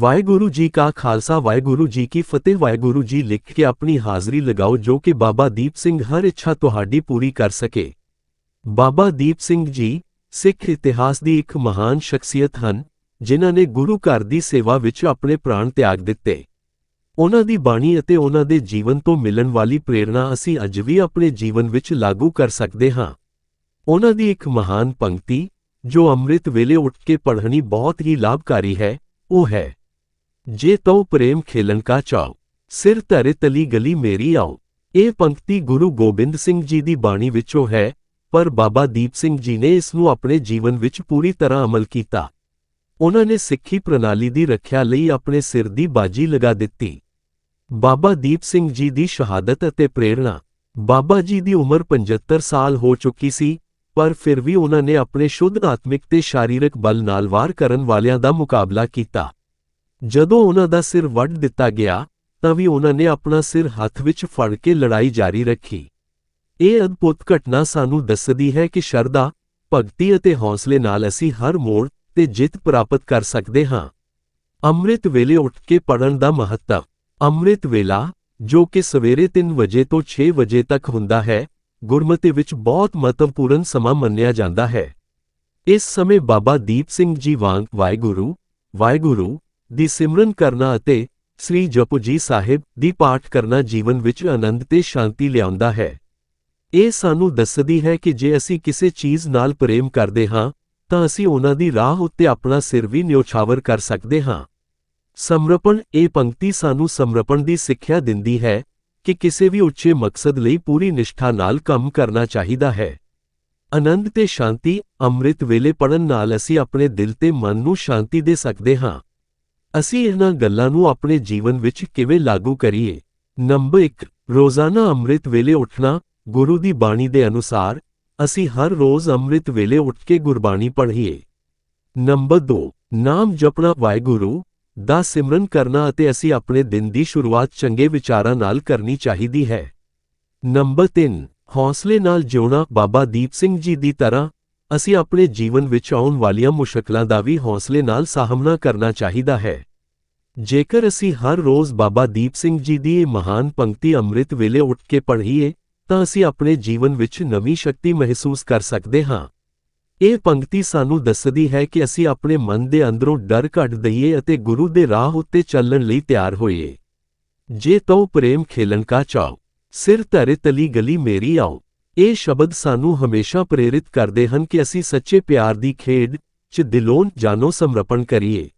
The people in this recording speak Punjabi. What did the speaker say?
ਵਾਹਿਗੁਰੂ ਜੀ ਕਾ ਖਾਲਸਾ, ਵਾਹਿਗੁਰੂ ਜੀ ਕੀ ਫਤਿਹ। ਵਾਹਿਗੁਰੂ ਜੀ ਲਿਖ ਕੇ ਆਪਣੀ ਹਾਜ਼ਰੀ ਲਗਾਓ ਜੋ ਕਿ ਬਾਬਾ ਦੀਪ ਸਿੰਘ ਹਰ ਇੱਛਾ ਤੁਹਾਡੀ ਪੂਰੀ ਕਰ ਸਕੇ। ਬਾਬਾ ਦੀਪ ਸਿੰਘ ਜੀ ਸਿੱਖ ਇਤਿਹਾਸ ਦੀ ਇੱਕ ਮਹਾਨ ਸ਼ਖਸੀਅਤ ਹਨ, ਜਿਨ੍ਹਾਂ ਨੇ ਗੁਰੂ ਘਰ ਦੀ ਸੇਵਾ ਵਿੱਚ ਆਪਣੇ ਪ੍ਰਾਣ ਤਿਆਗ ਦਿੱਤੇ। ਉਹਨਾਂ ਦੀ ਬਾਣੀ ਅਤੇ ਉਹਨਾਂ ਦੇ ਜੀਵਨ ਤੋਂ ਮਿਲਣ ਵਾਲੀ ਪ੍ਰੇਰਣਾ ਅਸੀਂ ਅੱਜ ਵੀ ਆਪਣੇ ਜੀਵਨ ਵਿੱਚ ਲਾਗੂ ਕਰ ਸਕਦੇ ਹਾਂ। ਉਹਨਾਂ ਦੀ ਇੱਕ ਮਹਾਨ ਪੰਕਤੀ, ਜੋ ਅੰਮ੍ਰਿਤ ਵੇਲੇ ਉੱਠ ਕੇ ਪੜ੍ਹਨੀ ਬਹੁਤ ਹੀ ਲਾਭਕਾਰੀ ਹੈ, ਉਹ ਹੈ ਜੇ ਤਉ ਪ੍ਰੇਮ ਖੇਲਣ ਕਾ ਚਾਓ ਸਿਰ ਧਰੇ ਤਲੀ ਗਲੀ ਮੇਰੀ ਆਉ। ਇਹ ਪੰਕਤੀ ਗੁਰੂ ਗੋਬਿੰਦ ਸਿੰਘ ਜੀ ਦੀ ਬਾਣੀ ਵਿੱਚੋਂ ਹੈ, ਪਰ ਬਾਬਾ ਦੀਪ ਸਿੰਘ ਜੀ ਨੇ ਇਸ ਨੂੰ ਆਪਣੇ ਜੀਵਨ ਵਿੱਚ ਪੂਰੀ ਤਰ੍ਹਾਂ ਅਮਲ ਕੀਤਾ। ਉਹਨਾਂ ਨੇ ਸਿੱਖੀ ਪ੍ਰਣਾਲੀ ਦੀ ਰੱਖਿਆ ਲਈ ਆਪਣੇ ਸਿਰ ਦੀ ਬਾਜੀ ਲਗਾ ਦਿੱਤੀ। ਬਾਬਾ ਦੀਪ ਸਿੰਘ ਜੀ ਦੀ ਸ਼ਹਾਦਤ ਅਤੇ ਪ੍ਰੇਰਣਾ, ਬਾਬਾ ਜੀ ਦੀ ਉਮਰ 75 ਸਾਲ ਹੋ ਚੁੱਕੀ ਸੀ, ਪਰ ਫਿਰ ਵੀ ਉਹਨਾਂ ਨੇ ਆਪਣੇ ਸ਼ੁੱਧ ਆਤਮਿਕ ਤੇ ਸਾਰੀਰਕ ਬਲ ਨਾਲ ਵਾਰ ਕਰਨ ਵਾਲਿਆਂ ਦਾ ਮੁਕਾਬਲਾ ਕੀਤਾ। ਜਦੋਂ ਉਹਨਾਂ ਦਾ ਸਿਰ ਵੱਢ ਦਿੱਤਾ ਗਿਆ, ਤਾਂ ਵੀ ਉਹਨਾਂ ਨੇ ਆਪਣਾ ਸਿਰ ਹੱਥ ਵਿੱਚ ਫੜ ਕੇ ਲੜਾਈ ਜਾਰੀ ਰੱਖੀ। ਇਹ ਅਦਭੁਤ ਘਟਨਾ ਸਾਨੂੰ ਦੱਸਦੀ ਹੈ ਕਿ ਸ਼ਰਧਾ, ਭਗਤੀ ਅਤੇ ਹੌਸਲੇ ਨਾਲ ਅਸੀਂ ਹਰ ਮੋੜ ਤੇ ਜਿੱਤ ਪ੍ਰਾਪਤ ਕਰ ਸਕਦੇ ਹਾਂ। ਅੰਮ੍ਰਿਤ ਵੇਲੇ ਉੱਠ ਕੇ ਪੜਨ ਦਾ ਮਹੱਤਵ। ਅੰਮ੍ਰਿਤ ਵੇਲਾ, ਜੋ ਕਿ ਸਵੇਰੇ 3 ਵਜੇ ਤੋਂ 6 ਵਜੇ ਤੱਕ ਹੁੰਦਾ ਹੈ, ਗੁਰਮਤਿ ਵਿੱਚ ਬਹੁਤ ਮਹੱਤਵਪੂਰਨ ਸਮਾਂ ਮੰਨਿਆ ਜਾਂਦਾ ਹੈ। ਇਸ ਸਮੇਂ ਬਾਬਾ ਦੀਪ ਸਿੰਘ ਜੀ ਵਾਂਗ ਵਾਹਿਗੁਰੂ ਵਾਹਿਗੁਰੂ ਦੀ ਸਿਮਰਨ ਕਰਨਾ ਅਤੇ ਸ੍ਰੀ ਜਪਜੀ ਸਾਹਿਬ ਦੀ ਪਾਠ ਕਰਨਾ ਜੀਵਨ ਵਿੱਚ ਆਨੰਦ ਤੇ ਸ਼ਾਂਤੀ ਲਿਆਉਂਦਾ ਹੈ। ਇਹ ਸਾਨੂੰ ਦੱਸਦੀ ਹੈ ਕਿ ਜੇ ਅਸੀਂ ਕਿਸੇ ਚੀਜ਼ ਨਾਲ ਪ੍ਰੇਮ ਕਰਦੇ ਹਾਂ, ਤਾਂ ਅਸੀਂ ਉਹਨਾਂ ਦੀ ਰਾਹ ਉੱਤੇ ਆਪਣਾ ਸਿਰ ਵੀ ਨਿਉਛਾਵਰ ਕਰ ਸਕਦੇ ਹਾਂ। ਸਮਰਪਣ, ਇਹ ਪੰਕਤੀ ਸਾਨੂੰ ਸਮਰਪਣ ਦੀ ਸਿੱਖਿਆ ਦਿੰਦੀ ਹੈ ਕਿ ਕਿਸੇ ਵੀ ਉੱਚੇ ਮਕਸਦ ਲਈ ਪੂਰੀ ਨਿਸ਼ਠਾ ਨਾਲ ਕੰਮ ਕਰਨਾ ਚਾਹੀਦਾ ਹੈ। ਆਨੰਦ ਤੇ ਸ਼ਾਂਤੀ, ਅੰਮ੍ਰਿਤ ਵੇਲੇ ਪੜਨ ਨਾਲ ਅਸੀਂ ਆਪਣੇ ਦਿਲ ਤੇ ਮਨ ਨੂੰ ਸ਼ਾਂਤੀ ਦੇ ਸਕਦੇ ਹਾਂ। ਅਸੀਂ ਇਹਨਾਂ ਗੱਲਾਂ ਨੂੰ ਆਪਣੇ ਜੀਵਨ ਵਿੱਚ ਕਿਵੇਂ ਲਾਗੂ ਕਰੀਏ? ਨੰਬਰ 1 ਰੋਜ਼ਾਨਾ ਅੰਮ੍ਰਿਤ ਵੇਲੇ ਉੱਠਣਾ ਗੁਰੂ ਦੀ ਬਾਣੀ ਦੇ ਅਨੁਸਾਰ ਅਸੀਂ ਹਰ ਰੋਜ਼ ਅੰਮ੍ਰਿਤ ਵੇਲੇ ਉੱਠ ਕੇ ਗੁਰਬਾਣੀ ਪੜ੍ਹੀਏ। ਨੰਬਰ 2 ਨਾਮ ਜਪਣਾ ਵਾਹਿਗੁਰੂ ਦਾ ਸਿਮਰਨ ਕਰਨਾ ਅਤੇ ਅਸੀਂ ਆਪਣੇ ਦਿਨ ਦੀ ਸ਼ੁਰੂਆਤ ਚੰਗੇ ਵਿਚਾਰਾਂ ਨਾਲ ਕਰਨੀ ਚਾਹੀਦੀ ਹੈ। ਨੰਬਰ 3 ਹੌਸਲੇ ਨਾਲ ਜਿਉਣਾ ਬਾਬਾ ਦੀਪ ਸਿੰਘ ਜੀ ਦੀ ਤਰ੍ਹਾਂ ਅਸੀਂ ਆਪਣੇ ਜੀਵਨ ਵਿੱਚ ਆਉਣ ਵਾਲੀਆਂ ਮੁਸ਼ਕਲਾਂ ਦਾ ਵੀ ਹੌਸਲੇ ਨਾਲ ਸਾਹਮਣਾ ਕਰਨਾ ਚਾਹੀਦਾ ਹੈ। ਜੇਕਰ ਅਸੀਂ ਹਰ ਰੋਜ਼ ਬਾਬਾ ਦੀਪ ਸਿੰਘ ਜੀ ਦੀ ਇਹ ਮਹਾਨ ਪੰਕਤੀ ਅੰਮ੍ਰਿਤ ਵੇਲੇ ਉੱਠ ਕੇ ਪੜ੍ਹੀਏ, ਤਾਂ ਅਸੀਂ ਆਪਣੇ ਜੀਵਨ ਵਿੱਚ ਨਵੀਂ ਸ਼ਕਤੀ ਮਹਿਸੂਸ ਕਰ ਸਕਦੇ ਹਾਂ। ਇਹ ਪੰਕਤੀ ਸਾਨੂੰ ਦੱਸਦੀ ਹੈ ਕਿ ਅਸੀਂ ਆਪਣੇ ਮਨ ਦੇ ਅੰਦਰੋਂ ਡਰ ਕੱਢ ਦਈਏ ਅਤੇ ਗੁਰੂ ਦੇ ਰਾਹ ਉੱਤੇ ਚੱਲਣ ਲਈ ਤਿਆਰ ਹੋਈਏ। ਜੇ ਤਉ ਪ੍ਰੇਮ ਖੇਲਣ ਕਾ ਚਾਓ ਸਿਰ ਧਰੇ ਤਲੀ ਗਲੀ ਮੇਰੀ ਆਓ ਇਹ ਸ਼ਬਦ ਸਾਨੂੰ ਹਮੇਸ਼ਾ ਪ੍ਰੇਰਿਤ ਕਰਦੇ ਹਨ ਕਿ ਅਸੀਂ ਸੱਚੇ ਪਿਆਰ ਦੀ ਖੇਡ 'ਚ ਦਿਲੋਂ ਜਾਨੋ ਸਮਰਪਣ ਕਰੀਏ।